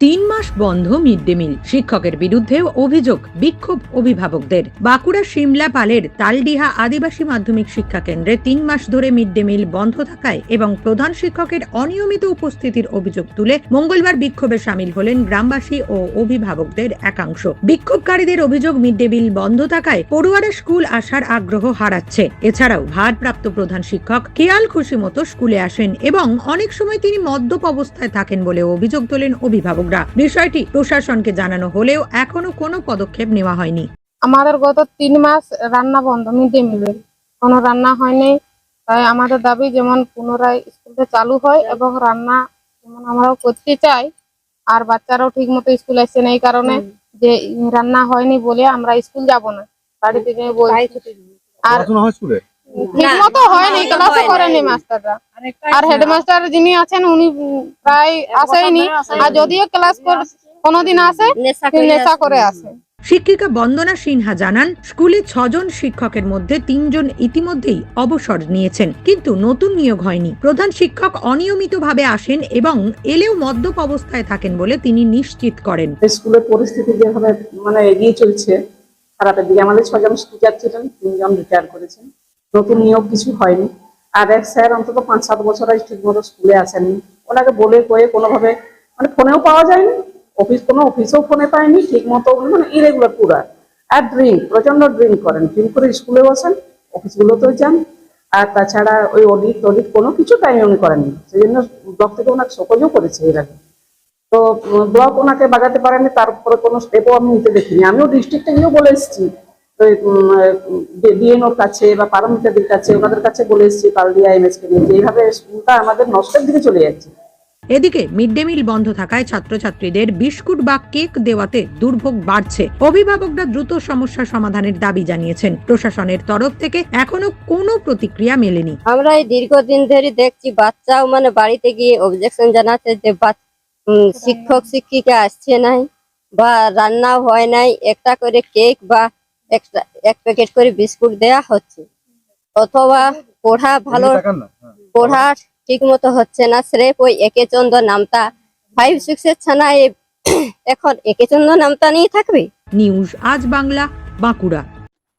তিন মাস বন্ধ mid day meal. শিক্ষকের বিরুদ্ধেও অভিযোগ বিক্ষোভ অভিভাবকদের। বাঁকুড়া সিমলা পালের তালডিহা আদিবাসী মাধ্যমিক শিক্ষা কেন্দ্রে তিন মাস ধরে মিড ডে মিল বন্ধ থাকায় এবং প্রধান শিক্ষকের অনিয়মিত উপস্থিতির অভিযোগ তুলে মঙ্গলবার বিক্ষোভে সামিল হলেন গ্রামবাসী ও অভিভাবকদের একাংশ। বিক্ষোভকারীদের অভিযোগ মিড ডে মিল বন্ধ থাকায় পড়ুয়ারা স্কুল আসার আগ্রহ হারাচ্ছে। এছাড়াও ভারপ্রাপ্ত প্রধান শিক্ষক খেয়াল খুশি মতো স্কুলে আসেন এবং অনেক সময় তিনি মদ্যপ অবস্থায় থাকেন বলে অভিযোগ তোলেন অভিভাবকরা। বিষয়টি প্রশাসনকে জানানো হলেও এখনও কোনো পদক্ষেপ নেওয়া হয়নি। আমাদের গত তিন মাস রান্না বন্ধ মিড ডে মিলের। কোনো রান্না হয়নি তাই আমাদের দাবি যেমন পুনরায় স্কুলটা চালু হয় এবং রান্না যেমন আমরাও করতে চাই আর বাচ্চারাও ঠিক মতো স্কুল আসছে না এই কারণে যে রান্না হয়নি বলে আমরা স্কুল যাব না। বাড়িতে বলছি আর পড়াশোনা হয় স্কুলে ঠিক মতো হয়নি। ক্লাসও করেনি মাস্টাররা আর হেডমাস্টার যিনি আছেন উনি প্রায় আসেনি আর যদিও ক্লাস কোনোদিন আসে নেশা করে আসে। শিক্ষিকা বন্দনা সিনহা জানান স্কুলে ছজন শিক্ষকের মধ্যে তিনজন ইতিমধ্যেই অবসর নিয়েছেন কিন্তু নতুন নিয়োগ হয়নি। প্রধান শিক্ষক অনিয়মিতভাবে আসেন এবং এলেও মদ্যপ অবস্থায় থাকেন বলে তিনি নিশ্চিত করেন। স্কুলের পরিস্থিতি যেভাবে মানে এগিয়ে চলছে খারাপের দিকে। আমাদের ছজন টিচার ছিলেন তিনজন রিটায়ার করেছেন। নতুন নিয়োগ কিছু হয়নি। আর এক স্যার অন্তত পাঁচ সাত বছর আজ ঠিক মতো স্কুলে আসেননি। ওনাকে বলে কয়ে কোনোভাবে মানে ফোনেও পাওয়া যায়নি, অফিস কোনো অফিসেও ফোনে পায়নি, ঠিক মতো মানে ইরেগুলার পুরা। আর ড্রিঙ্ক প্রচণ্ড ড্রিঙ্ক করেন। ড্রিঙ্ক করে স্কুলে বসেন অফিসগুলোতেও যান। আর তাছাড়া ওই অডিট টডিট কোনো কিছু টাইম উনি করেননি। সেই জন্য ব্লক থেকে ওনাকে সকলেও করেছে এর আগে। তো ব্লক ওনাকে বাগাতে পারেনি তারপরে কোনো স্টেপও আমি নিতে দেখিনি। আমিও ডিস্ট্রিক্টে গিয়েও বলে এসেছি ডিএনওর কাছে বা পারমিতাদের কাছে ওনাদের কাছে বলে এসেছি কালদিয়া এমএস কে নিয়ে যে এইভাবে স্কুলটা আমাদের নষ্টের দিকে চলে যাচ্ছে। এদিকে মিড ডে মিল বন্ধ থাকায় ছাত্রছাত্রীদের বিস্কুট বা কেক দেওয়াতে দুর্ভোগ বাড়ছে। অভিভাবকরা দ্রুত সমস্যা সমাধানের দাবি জানিয়েছেন। প্রশাসনের তরফ থেকে এখনও কোনো প্রতিক্রিয়া মেলেনি। আমরা এই দীর্ঘদিন ধরে দেখছি বাচ্চাও মানে বাড়িতে গিয়ে অবজেকশন জানাচ্ছে যে বাচ- শিক্ষক শিক্ষিকা আসছে নাই বা রান্না হয় নাই। একটা করে কেক বা একটা এক প্যাকেট করে বিস্কুট দেয়া হচ্ছে। অথবা পড়া ভালো। পড়া ঠিক মতো হচ্ছে না। স্রেফ ওই একে চন্দ্র নামতা। ফাইভ সিক্স এর ছানায় এখন একে চন্দ্র নামতা নিয়ে থাকবে? নিউজ আজ বাংলা বাঁকুড়া।